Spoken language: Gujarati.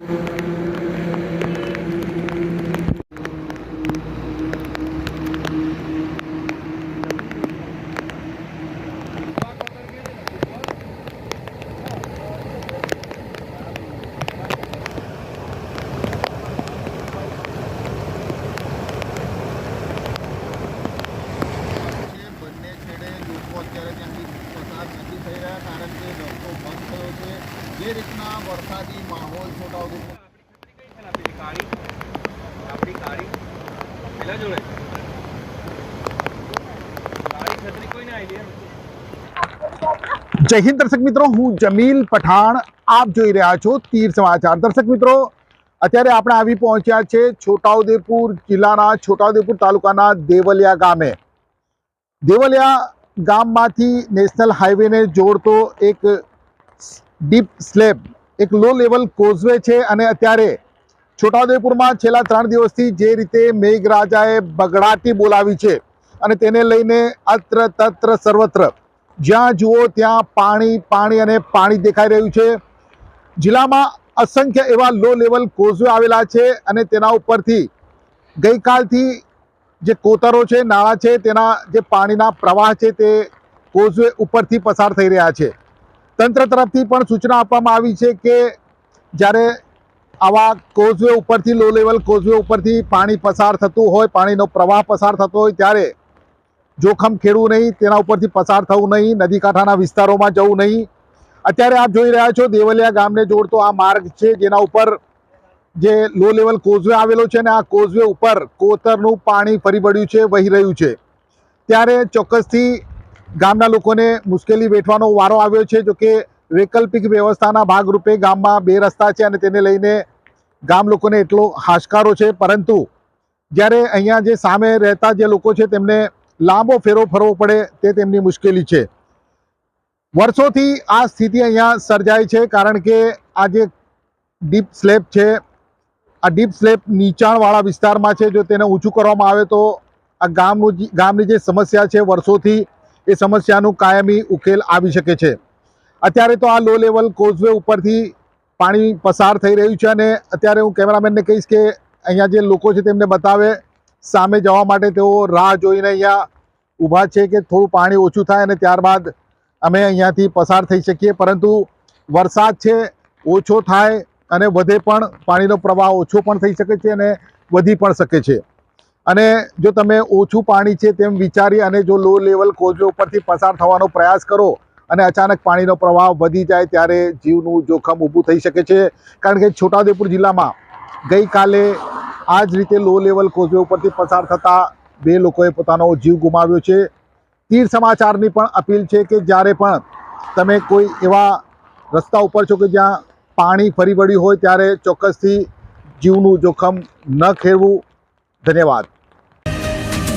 છે બંને છેડે લોકો અત્યારે ત્યાંથી પસાર નથી થઈ રહ્યા કારણ કે રસ્તો બંધ થયો છે જે રીતના વરસાદી માહોલ છોટાઉદેપુર આપણી કાળી આપણી કાળી પેલા જોડે. કાળી છત્રી કોઈ આવી જય હિન્દ દર્શક મિત્રો હું જમીલ પઠાણ. આપ જોઈ રહ્યા છો તીર સમાચાર. દર્શક મિત્રો અત્યારે આપણે આવી પહોંચ્યા છે છોટાઉદેપુર જિલ્લાના છોટાઉદેપુર તાલુકાના દેવલિયા ગામે. દેવલિયા ગામમાંથી નેશનલ હાઈવેને જોડતો એક ડીપ સ્લેબ એક લો લેવલ કોઝવે છે અને અત્યારે છોટાઉદેપુરમાં છેલ્લા ત્રણ દિવસથી જે રીતે મેઘરાજાએ બગડાટી બોલાવી છે અને તેને લઈને અત્ર તત્ર સર્વત્ર, જ્યાં જુઓ ત્યાં પાણી પાણી અને પાણી દેખાઈ રહ્યું છે. જિલ્લામાં અસંખ્ય એવા લો લેવલ કોઝવે આવેલા છે અને તેના ઉપરથી ગઈકાલથી જે કોતરો છે, નાળા છે, તેના જે પાણીના પ્રવાહ છે તે કોઝવે ઉપરથી પસાર થઈ રહ્યા છે. તંત્ર તરફથી પણ સૂચના આપવામાં આવી છે કે જ્યારે આવા કોઝવે ઉપરથી લો લેવલ કોઝવે ઉપરથી પાણી પસાર થતું હોય, પાણીનો પ્રવાહ પસાર થતો હોય, ત્યારે જોખમ ખેડવું નહીં, તેના ઉપરથી પસાર થવું નહીં, નદી કાંઠાના વિસ્તારોમાં જવું નહીં. અત્યારે આપ જોઈ રહ્યા છો, દેવલિયા ગામને જોડતો આ માર્ગ છે, જેના ઉપર જે લો લેવલ કોઝવે આવેલો છે ને આ કોઝવે ઉપર કોતરનું પાણી ફરી વળ્યું છે, વહી રહ્યું છે. ત્યારે ચોક્કસથી ગામના લોકોને મુશ્કેલી વેઠવાનો વારો આવ્યો છે જો કે વૈકલ્પિક વ્યવસ્થાના ભાગરૂપે ગામમાં બે રસ્તા છે અને તેને લઈને ગામ લોકોને એટલો હાશકારો છે. પરંતુ જ્યારે અહીંયા જે સામે રહેતા જે લોકો છે, તેમને લાંબો ફેરો ફરવો પડે તે તેમની મુશ્કેલી છે. વર્ષોથી આ સ્થિતિ અહીંયા સર્જાય છે, કારણ કે આ જે ડીપ સ્લેબ છે, આ ડીપ સ્લેબ નીચાણવાળા વિસ્તારમાં છે, જો તેને ઊંચું કરવામાં આવે તો આ ગામનું ગામની જે સમસ્યા છે, વર્ષોથી એ સમસ્યાનું કાયમી ઉકેલ આવી શકે છે. અત્યારે તો આ લો લેવલ કોઝવે ઉપરથી પાણી પસાર થઈ રહ્યું છે અને અત્યારે હું કેમેરામેનને કહીશ કે અહીંયા જે લોકો છે તેમને બતાવે, સામે જવા માટે તેઓ રાહ જોઈને અહીંયા ઊભા છે કે થોડું પાણી ઓછું થાય અને ત્યારબાદ અમે અહીંયાથી પસાર થઈ શકીએ. પરંતુ વરસાદ છે, ઓછો થાય અને વધે પણ પાણીનો પ્રવાહ ઓછો પણ થઈ શકે છે અને વધી પણ શકે છે. અને જો તમે ઓછું પાણી છે તેમ વિચારી અને જો લો લેવલ કોઝવે ઉપરથી પસાર થવાનો પ્રયાસ કરો અને અચાનક પાણીનો પ્રવાહ વધી જાય ત્યારે જીવનું જોખમ ઊભું થઈ શકે છે. કારણ કે છોટાઉદેપુર જિલ્લામાં ગઈકાલે આ જ રીતે લો લેવલ કોઝવે ઉપરથી પસાર થતાં બે લોકોએ પોતાનો જીવ ગુમાવ્યો છે. તીર સમાચારની પણ અપીલ છે કે જ્યારે પણ તમે કોઈ એવા રસ્તા ઉપર છો કે જ્યાં પાણી ફરી વળ્યું હોય ત્યારે ચોક્કસથી જીવનું જોખમ ન ખેડવું. ધન્યવાદ.